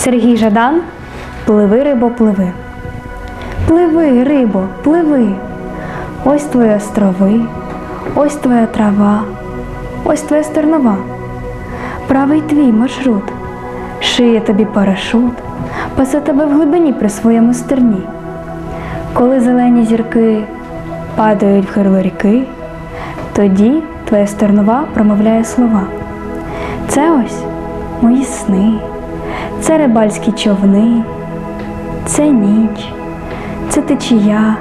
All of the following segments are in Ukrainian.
Сергій Жадан Пливи, рибо, пливи. Пливи, рибо, пливи. Ось твої острови, ось твоя трава, ось твоя стернова. Правий твій маршрут, шиє тобі парашут, пасе тебе в глибині при своєму стерні. Коли зелені зірки падають в хирло ріки, тоді твоя стернова промовляє слова. Це ось мої сни, це рибальські човни, це ніч, це течія,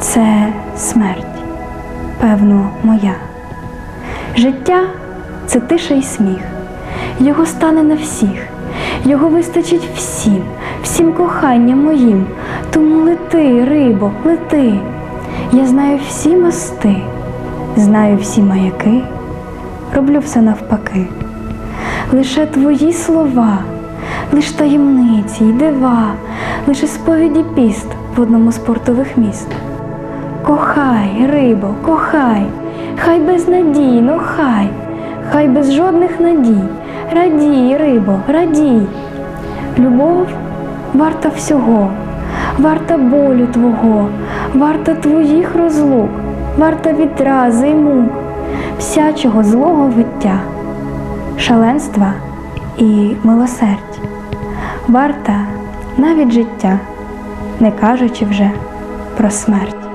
це смерть, певно, моя. Життя це тиша і сміх, його стане на всіх, його вистачить всім, всім коханням моїм. Тому лети, рибо, лети. Я знаю всі мости, знаю всі маяки, роблю все навпаки. Лише твої слова, лиш таємниці й дива, лише сповіді піст в одному з портових міст. Кохай, рибо, кохай, хай безнадійно, хай, хай без жодних надій, радій, рибо, радій. Любов варта всього, варта болю твого, варта твоїх розлук, варта відрази й всячого злого виття, шаленства і милосердь, варта навіть життя, не кажучи вже про смерть.